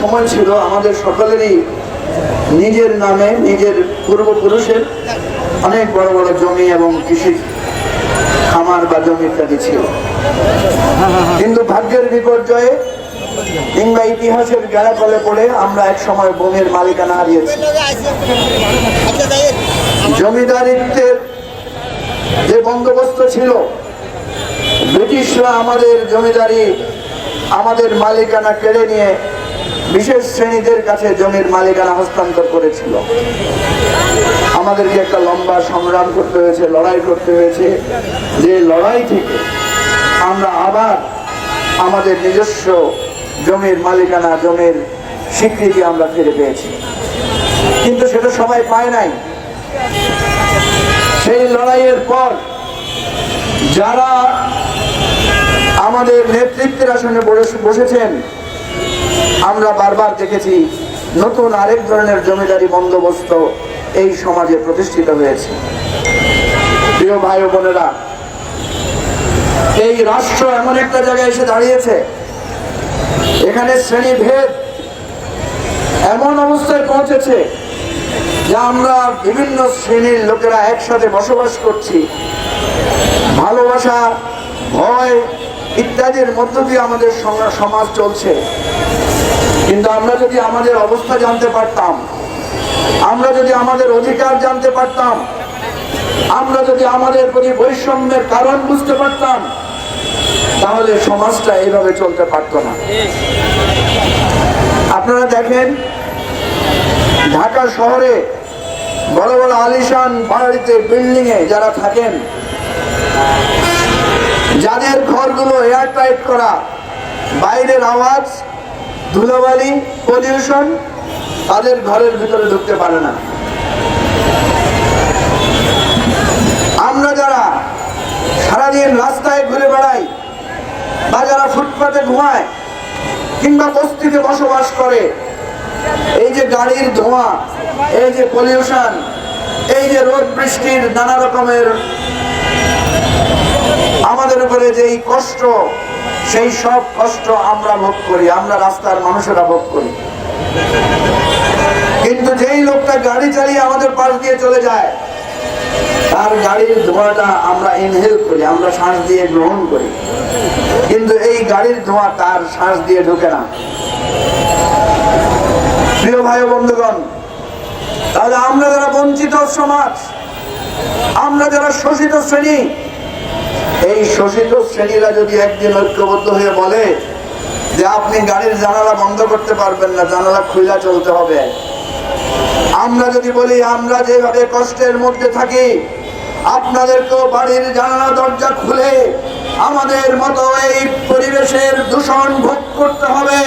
সময় ছিল আমাদের সকলেরই নিজের নামে, নিজের পূর্বপুরুষের অনেক বড় বড় জমি এবং কৃষি খামার বা জমি ইত্যাদি ছিল। কিন্তু ভাগ্যের বিপর্যয়ে কিংবা ইতিহাসের গেড়া কলে পড়ে আমরা এক সময় ভূমির মালিকানা হারিয়েছি। জমিদারিত্বের যে বন্দোবস্ত ছিল, ব্রিটিশরা আমাদের জমিদারি, আমাদের মালিকানা কেড়ে নিয়ে বিশেষ শ্রেণীদের কাছে জমির মালিকানা হস্তান্তর করেছিল। আমাদেরকে একটা লম্বা সংগ্রাম করতে হয়েছে, লড়াই করতে হয়েছে। যে লড়াই থেকে আমরা আবার আমাদের নিজস্ব জমির মালিকানা, জমির স্বীকৃতি আমরা ফিরে পেয়েছি। কিন্তু সেটা সবাই পায় নাই। সেই লড়াইয়ের পর যারা আমাদের নেতৃত্বের আসনে বসে- বসেছেন আমরা বারবার দেখেছি নতুন আরেক ধরনের জমিদারি বন্দোবস্ত এই সমাজে প্রতিষ্ঠিত হয়েছে। প্রিয় ভাই বোনেরা, এই রাষ্ট্র এমন একটা জায়গায় এসে দাঁড়িয়েছে, এখানে শ্রেণীভেদ এমন অবস্থায় পৌঁছেছে যে আমরা বিভিন্ন শ্রেণির লোকেরা একসাথে বসবাস করছি। ভালোবাসা, ভয় ইত্যাদির মধ্য দিয়ে আমাদের সমাজ চলছে। কিন্তু আমরা যদি আমাদের অবস্থা জানতে পারতাম, আমরা যদি আমাদের অধিকার জানতে পারতাম, আমরা যদি আমাদের প্রতি বৈষম্যের কারণ বুঝতে পারতাম, তাহলে সমাজটা এইভাবে চলতে পারতো না। আপনারা দেখেন, ঢাকা শহরে বড় বড় আলিশান বাড়িতে বিল্ডিং এ যারা থাকেন, যাদের ঘরগুলো এয়ার টাইট করা, বাইরের আওয়াজ ধুলোবালি পলিউশন তাদের ঘরের ভিতরে ঢুকতে পারে না। আমরা যারা সারাদিন রাস্তায় ঘুরে বেড়াই বা যারা ফুটপাতে ঘুমায় কিংবা বস্তিতে বসবাস করে, এই যে গাড়ির ধোঁয়া, এই যে পলিউশন এই যে রোদ বৃষ্টির নানা রকমের আমাদের উপরে যেই কষ্ট সেই সব কষ্ট আমরা ভোগ করি, আমরা রাস্তার মানুষেরা ভোগ করি। কিন্তু যেই লোকটা গাড়ি চালিয়ে আমাদের পাশ দিয়ে চলে যায়, তার গাড়ির ধোঁয়াটা আমরা ইনহেল করি, আমরা শ্বাস দিয়ে গ্রহণ করি। কিন্তু এই গাড়ির ধোঁয়া তার শ্বাস দিয়ে ঢোকে না। প্রিয় ভাই বন্ধুগণ, তাহলে আমরা যারা বঞ্চিত সমাজ, আমরা যারা শোষিত শ্রেণি এই শোষিত শ্রেণীরা যদি একদিন ঐক্যবদ্ধ হয়ে বলে যে আপনি গাড়ির জানালা বন্ধ করতে পারবেন না, জানালা খুলে চলতে হবে। আমরা যদি বলি, আমরা যেভাবে কষ্টের মধ্যে থাকি, আপনাদেরকেও বাড়ির জানালা দরজা খুলে আমাদের মতো এই পরিবেশের দূষণ ভোগ করতে হবে।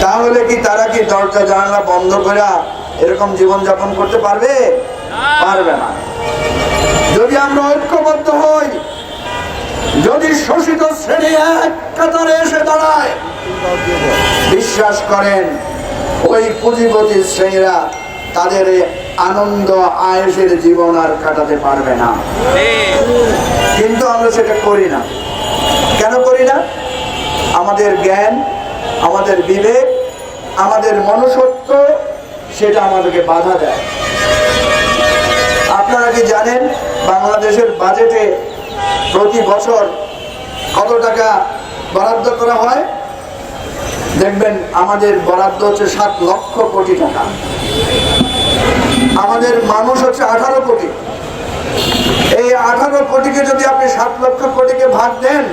তাহলে কি তারা কি দরজা, জানালা বন্ধ করে এরকম জীবন যাপন করতে পারবে? পারবে না। যদি আমরা ঐক্যবদ্ধ হই, যদি শোষিত শ্রেণি এক কাতারে এসে দাঁড়ায়, বিশ্বাস করেন, ওই পুঁজিপতি শ্রেণীরা তাদের আনন্দ আয়েসের জীবন আর কাটাতে পারবে না। কিন্তু আমরা সেটা করি না। কেন করি না? আমাদের জ্ঞান, আমাদের বিবেক, আমাদের মনুষ্যত্ব, সেটা আমাদেরকে বাধা দেয়। আপনারা কি জানেন বাংলাদেশের বাজেটে প্রতি বছর কত টাকা বরাদ্দ করা হয়? দেখবেন আমাদের বরাদ্দ হচ্ছে সাত লক্ষ কোটি টাকা। আমাদের মানুষ হচ্ছে আঠারো কোটি। এই আঠারো কোটিকে যদি আপনি সাত লক্ষ কোটিকে ভাগ দেন,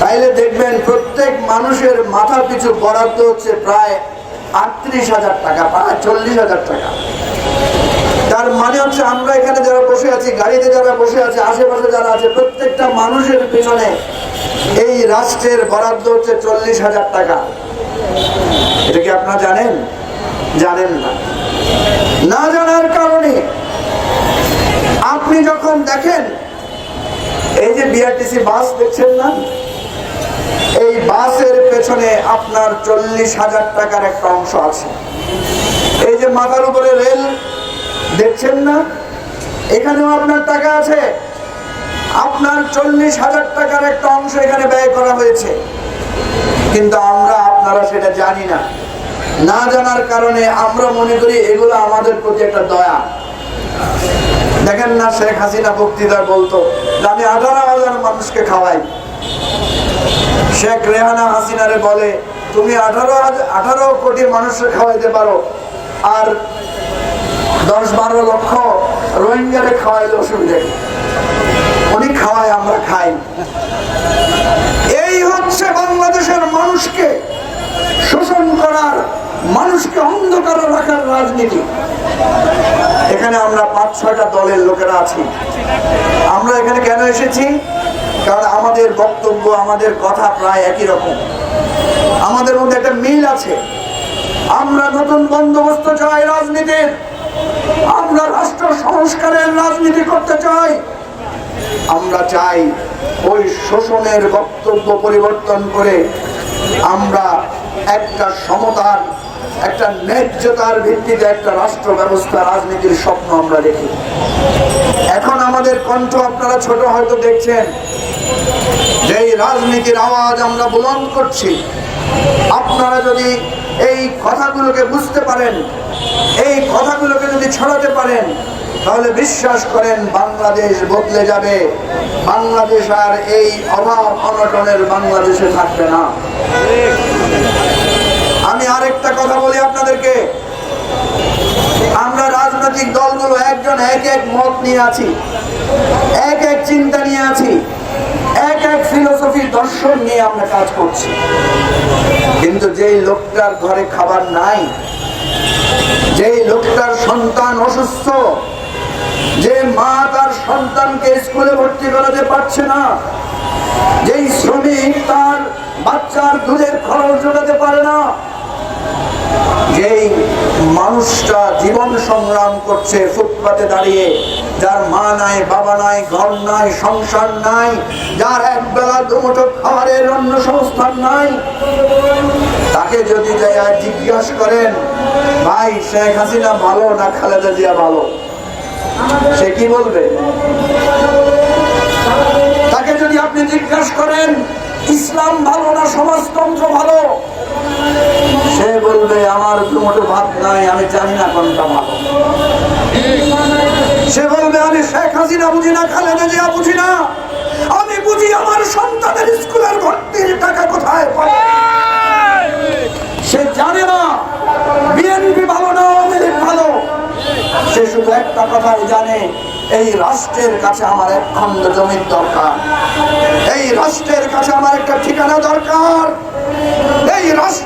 তাইলে দেখবেন প্রত্যেক মানুষের মাথা পিছু বরাদ্দ হচ্ছে প্রায় আটত্রিশ হাজার টাকা, প্রায় চল্লিশ হাজার টাকা। তার মানে হচ্ছে আমরা এখানে যারা বসে আছি, গাড়িতে যারা বসে আছে, আশেপাশে যারা আছে, প্রত্যেকটা মানুষের পিছনে এই রাষ্ট্রের বরাদ্দ হচ্ছে চল্লিশ হাজার টাকা। এটা কি আপনারা জানেন? জানেন না। না জানার কারণে আপনি যখন দেখেন, এই যে বিআরটিসি বাস দেখছেন না? এই বাসের পেছনে আপনার চল্লিশ হাজার টাকার একটা অংশ আছে। এই যে মাথার উপরে রেল দেখছেন না? এখানেও আপনার টাকা আছে। আপনার চল্লিশ হাজার টাকার একটা অংশ এখানে ব্যয় করা হয়েছে। কিন্তু আমরা, আপনারা সেটা জানি না। না জানার কারণে আমরা মনে করি এগুলো আমাদের প্রতি একটা দয়া। দেখেন না শেখ হাসিনা বক্তৃতা বলতো, যে আমি আঠারো হাজার মানুষকে খাওয়াই। শেখ রেহানা হাসিনারে বলে, তুমি আঠারো হাজার আঠারো কোটি মানুষকে খাওয়াইতে পারো। আর দশ বারো লক্ষ রোহিঙ্গারে খাওয়াইলে অসুবিধা? উনি খাওয়ায়, আমরা খাই। এই হচ্ছে বাংলাদেশের মানুষকে শোষণ করার, মানুষকে অন্ধকারে রাখার রাজনীতি। এখানে আমরা পাঁচ, ছয়টা দলের লোকেরা আছি। আমরা এখানে কেন এসেছি? কারণ আমাদের বক্তব্য, আমাদের কথা প্রায় একই রকম। আমাদের মধ্যে একটা মিল আছে। আমরা নতুন বন্দোবস্ত চাই রাজনীতির। আমরা রাষ্ট্র সংস্কারের রাজনীতি করতে চাই। আমরা চাই ওই শোষণের বক্তব্য পরিবর্তন করে আমরা একটা সমতার, একটা ন্যায্যতার ভিত্তিতে একটা রাষ্ট্র ব্যবস্থা, রাজনীতির স্বপ্ন আমরা দেখি। এখন আমাদের কণ্ঠ আপনারা ছোট হয়তো দেখছেন। যেই রাজনীতির আওয়াজ আমরা বুলন্দ করছি, আপনারা যদি এই কথাগুলোকে বুঝতে পারেন এই কথাগুলোকে যদি ছড়াতে পারেন, তাহলে বিশ্বাস করেন বাংলাদেশ বদলে যাবে। বাংলাদেশ আর এই অভাব অনটনের বাংলাদেশে থাকবে না। আমি আরেকটা কথা বলি আপনাদেরকে। আমরা রাজনৈতিক দলগুলো একজন এক এক মত নিয়ে আছি, এক এক চিন্তা নিয়ে আছি, এক এক ফিলোসফি দর্শন নিয়ে আমরা কাজ করছি। কিন্তু যেই লোকটার ঘরে খাবার নাই যেই লোকটার সন্তান অসুস্থ, যে মা তার সন্তানকে স্কুলে ভর্তি করাতে পারছে না, যেই শ্রমিক তার বাচ্চার দুধের খরচ জোগাতে পারে না, যেই মানুষটা জীবন সংগ্রাম করছে ফুটপাতে দাঁড়িয়ে। যার মা নাই, বাবা নাই, ঘর নাই, সংসার নাই, যার এক বেলা দুমুঠো খাবারের অন্য সংস্থান নাই, তাকে যদি জিজ্ঞাসা করেন, ভাই, শেখ হাসিনা ভালো না খালেদা জিয়া ভালো? সে কি বলবে? তাকে যদি আপনি জিজ্ঞাসা করেন, ইসলাম ভালো না সমাজতন্ত্র ভালো? সে বলবে, আমার দুমুঠো ভাত নাই, আমি জানি না কোনটা ভালো। সে বলবে, আমি শেখ হাসিনা বুঝি না, খালেদা জিয়া বুঝি না। আমি বুঝি আমার সন্তানের স্কুলের ভর্তির টাকা কোথায় পাবে? সে জানে না, বিএনপি ভালো না, আওয়ামী ভালো। সে শুধু একটা কথাই জানে, এই রাষ্ট্রের কাছে আমার এক খন্ড জমির দরকার। এই রাষ্ট্রের কাছে আমার একটা ঠিকানা দরকার। এই রাষ্ট্রের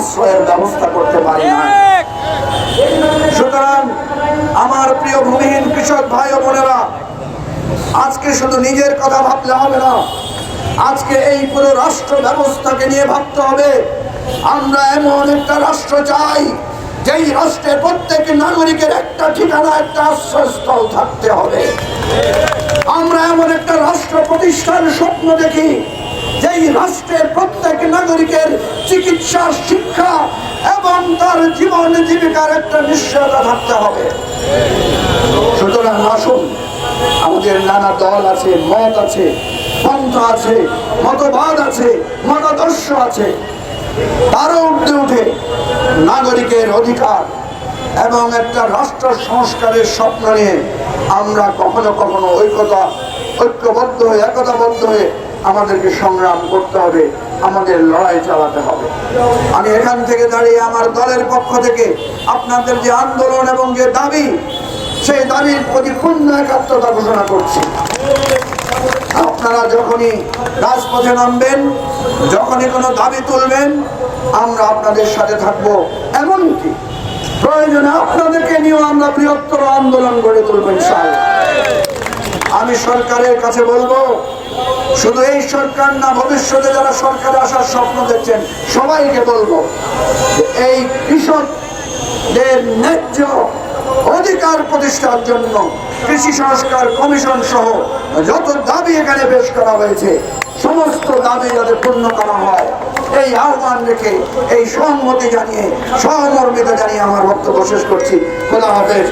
আশ্রয়ের ব্যবস্থা করতে পারি সুতরাং আমার প্রিয় ভূমিহীন কৃষক ভাই ও বোনেরা, আজকে শুধু নিজের কথা ভাবলে হবে না, আজকে এই পুরো রাষ্ট্র ব্যবস্থাকে নিয়ে ভাবতে হবে। আমরা এমন একটা রাষ্ট্র চাই, যেই রাষ্ট্রে প্রত্যেক নাগরিকের একটা ঠিকানা, একটা আশ্রয়স্থল থাকতে হবে। আমরা এমন একটা রাষ্ট্র প্রতিষ্ঠার স্বপ্ন দেখি যেই রাষ্ট্রের প্রত্যেক নাগরিকের চিকিৎসা শিক্ষা এবং তার জীবন জীবিকার একটা নিশ্চয়তা থাকতে হবে। সুতরাং আসুন, আমাদের নানা দল আছে, মত আছে পন্থ আছে, মতবাদ আছে, মতাদর্শ আছে। তারও উঠতে উঠে নাগরিকের অধিকার এবং একটা রাষ্ট্র সংস্কারের স্বপ্ন নিয়ে আমরা কখনো কখনো ঐক্যতা, ঐক্যবদ্ধ হয়ে, একতাবদ্ধ হয়ে আমাদেরকে সংগ্রাম করতে হবে, আমাদের লড়াই চালাতে হবে। আমি এখান থেকে দাঁড়িয়ে আমার দলের পক্ষ থেকে আপনাদের যে আন্দোলন এবং যে দাবি, সেই দাবির প্রতি পূর্ণ একাত্মতা ঘোষণা করছি। আপনারা যখনই রাজপথে নামবেন, যখনই কোনো দাবি তুলবেন, আমরা আপনাদের সাথে থাকব। এমনকি প্রয়োজনে আপনাদেরকে নিয়েও আমরা বৃহত্তর আন্দোলন গড়ে তুলব ইনশাআল্লাহ। আমি সরকারের কাছে বলব শুধু এই সরকার না, ভবিষ্যতে যারা সরকারে আসার স্বপ্ন দেখছেন, সবাইকে বলব এই কৃষকদের ন্যায্য অধিকার প্রতিষ্ঠার জন্য কৃষি সংস্কার কমিশন সহ যত দাবি এখানে পেশ করা হয়েছে, সমস্ত দাবি যাতে পূর্ণ করা হয়, এই আহ্বান রেখে, এই সম্মতি জানিয়ে, সহমর্মিতা জানিয়ে আমার বক্তব্য শেষ করছি। খোলা হাফেজ।